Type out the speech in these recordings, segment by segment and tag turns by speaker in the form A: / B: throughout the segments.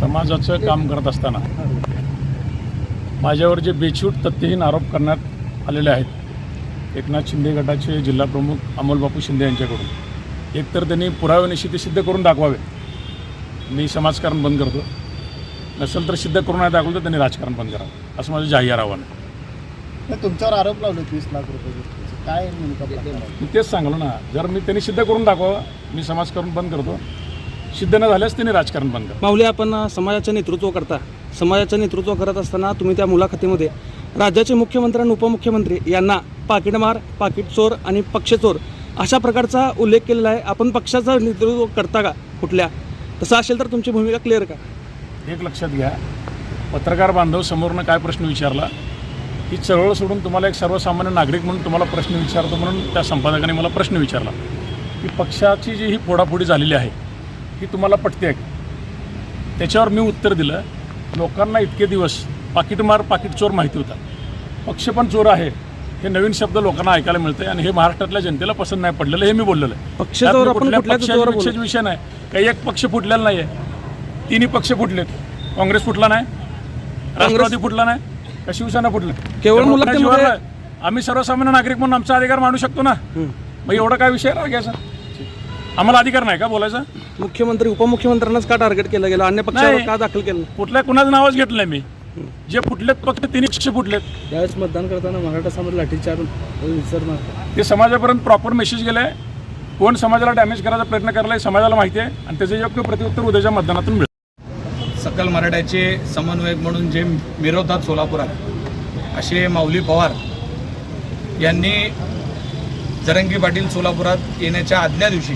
A: समाजाचं काम करत असताना माझ्यावर जे बेछूट तथ्यहीन आरोप करण्यात आलेले आहेत एकनाथ शिंदे गटाचे जिल्हाप्रमुख अमोलबापू शिंदे यांच्याकडून. एकतर त्यांनी पुराव्यानिशी ते सिद्ध करून दाखवावे. मी समाजकारण बंद करतो. नसेल तर सिद्ध करून नाही दाखवलं तर त्यांनी राजकारण बंद करावं असं माझं जाहीर आव्हान आहे.
B: तुमच्यावर आरोप लावले तीस लाख रुपये. काय?
A: मी तेच सांगलो ना जर मी त्यांनी सिद्ध करून दाखवावं मी समाजकारण बंद करतो. सिद्ध न झाल्यास त्यांनी राजकारण बंद करा.
C: माऊली आपण समाजाचं नेतृत्व करता. समाजाचं नेतृत्व करत असताना तुम्ही त्या मुलाखतीमध्ये राज्याचे मुख्यमंत्री आणि उपमुख्यमंत्री यांना पाकिटमार पाकिट चोर आणि पक्षचोर अशा प्रकारचा उल्लेख केलेला आहे. आपण पक्षाचं नेतृत्व करता का कुठल्या? तसं असेल तर तुमची भूमिका क्लिअर का?
A: एक लक्षात घ्या. पत्रकार बांधव समोरनं काय प्रश्न विचारला ही चळवळ सोडून तुम्हाला एक सर्वसामान्य नागरिक म्हणून तुम्हाला प्रश्न विचारतो म्हणून त्या संपादकाने मला प्रश्न विचारला. की पक्षाची जी ही फोडाफोडी झालेली आहे ही तुम्हाला पटते आहे. का? त्याच्यावर मी उत्तर दिलं. लोकांना इतके दिवस पाकिटमार पाकिट चोर माहिती होता. पक्ष पण चोर आहे. हे नवीन शब्द लोकांना ऐकायला मिळते आणि हे महाराष्ट्रातल्या जनतेला पसंत नाही पडलेलं हे मी बोललेलं आहे.
C: पक्ष
A: विषयीचा विषय नाही. काही एक पक्ष फुटलेला नाही आहे तिन्ही पक्ष फुटलेत. काँग्रेस फुटला नाही. राष्ट्रवादी फुटला नाही. का शिवसेना फुटलं?
C: केवळ.
A: आम्ही सर्वसामान्य नागरिक म्हणून आमचा अधिकार मांडू शकतो ना? मग एवढा काय विषय राहा घ्यायचा आम्हाला अधिकार नाही का बोलायचा?
C: मुख्यमंत्री उपमुख्यमंत्र्यांनाच का टार्गेट केलं गेलं? अन्य पक्षावर
A: नाही.
C: का दाखल केलं?
A: कुठल्या कुणाचं नावच घेतलं नाही मी. जे फुटलेत फक्त तिन्ही पक्ष फुटलेत.
C: त्यावेळेस मतदान करताना मराठा समाज लाठीचार विसरणार.
A: ते समाजापर्यंत प्रॉपर मेसेज गेलाय. कोण समाजाला डॅमेज करायचा प्रयत्न करायला हे समाजाला माहिती आहे. आणि त्याचं योग्य प्रत्युत्तर उद्याच्या मतदानातून मिळेल.
D: सकल मराठ्याचे समन्वयक म्हणून जे मिरवतात सोलापुरात असे माऊली पवार यांनी जरंगी पाटील सोलापुरात येण्याच्या आदल्या दिवशी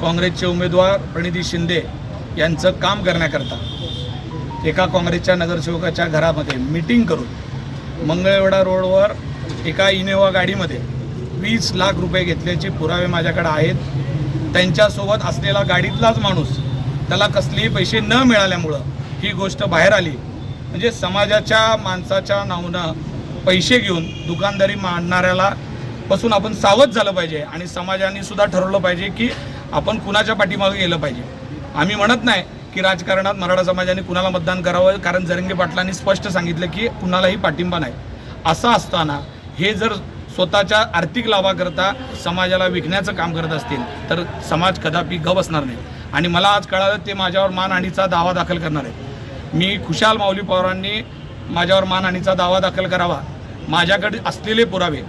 D: काँग्रेसचे उमेदवार प्रणिती शिंदे यांचं काम करण्याकरता एका काँग्रेसच्या नगरसेवकाच्या घरामध्ये मीटिंग करून मंगळवेढा रोडवर एका इनोवा गाडीमध्ये वीस लाख रुपये घेतल्याचे पुरावे माझ्याकडे आहेत. त्यांच्यासोबत असलेला गाडीतलाच माणूस त्याला कसलेही पैसे न मिळाल्यामुळं ही गोष्ट बाहेर आली. म्हणजे समाजाच्या माणसाच्या नावनं पैसे घेऊन दुकानदारी मांडणाऱ्याला पासून आपण सावध झालं पाहिजे आणि समाजाने सुद्धा ठरवलं पाहिजे की आपण कुणाच्या पाठीमागे गेलं पाहिजे. आम्ही म्हणत नाही की राजकारणात मराठा समाजाने कुणाला मतदान करावं कारण जरंगे पाटलांनी स्पष्ट सांगितलं की कुणालाही पाठिंबा नाही. असं असताना हे जर स्वतःच्या आर्थिक लाभाकरता समाजाला विकण्याचं काम करत असतील तर समाज कदापि ग बसणार नाही. आणि मला आज कळालं ते माझ्यावर मानहानीचा दावा दाखल करणार आहेत. मी खुशाल माऊली पवारांनी माझ्यावर मानहानीचा दावा दाखल करावा. माझ्याकडे असलेले पुरावे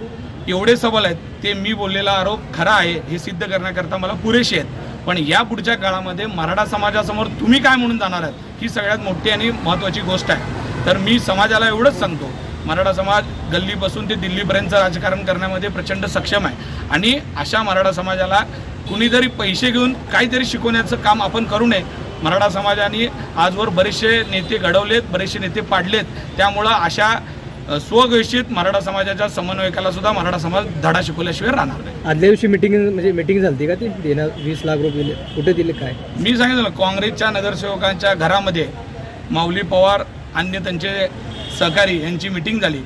D: एवढे सबल आहेत ते मी बोललेला आरोप खरा आहे हे सिद्ध करण्याकरता मला पुरेसे आहेत. पण या पुढच्या काळामध्ये मराठा समाजासमोर तुम्ही काय म्हणून जाणार आहात ही सगळ्यात मोठी आणि महत्त्वाची गोष्ट आहे. तर मी समाजाला एवढंच सांगतो मराठा समाज गल्लीपासून ते दिल्लीपर्यंतचं राजकारण करण्यामध्ये प्रचंड सक्षम आहे. आणि अशा मराठा समाजाला कुणीतरी पैसे घेऊन काहीतरी शिकवण्याचं काम आपण करू नये. मराठा समाजाने आजवर बरेचसे नेते घडवलेत बरेचसे नेते पाडलेत. त्यामुळं अशा स्वघोषित मराठा समाजाच्या समन्वयकाला सुद्धा मराठा समाज धडा शिकवल्याशिवाय राहणार नाही.
E: आदल्या दिवशी मिटिंग म्हणजे मिटिंग झाली का ती? देणार वीस लाख रुपये दिले. कुठे दिले काय?
D: मी सांगितलं काँग्रेसच्या नगरसेवकांच्या घरामध्ये माऊली पवार अन्य त्यांचे सहकारी यांची मिटिंग झाली.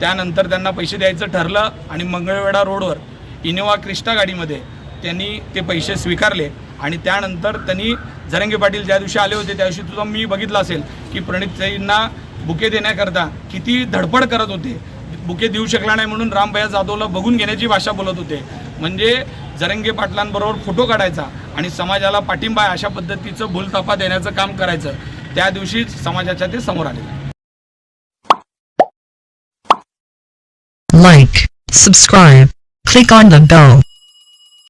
D: त्यानंतर त्यांना पैसे द्यायचं ठरलं आणि मंगळवेढा रोडवर इनोवा क्रिस्टा गाडीमध्ये त्यांनी ते पैसे स्वीकारले आणि त्यानंतर त्यांनी झरंगे पाटील ज्या दिवशी आले होते त्या दिवशी तुझं मी बघितलं असेल की प्रणितताईंना बुके देण्याकरता किती धडपड करत होते. बुके देऊ शकला नाही म्हणून रामभया जाधवला बघून घेण्याची भाषा बोलत होते. म्हणजे जरंगे पाटलांबरोबर फोटो काढायचा आणि समाजाला पाठिंबा अशा पद्धतीचं भूलतापा देण्याचं काम करायचं. त्या दिवशीच समाजाच्या ते समोर आले.
F: Like, subscribe, click on the bell.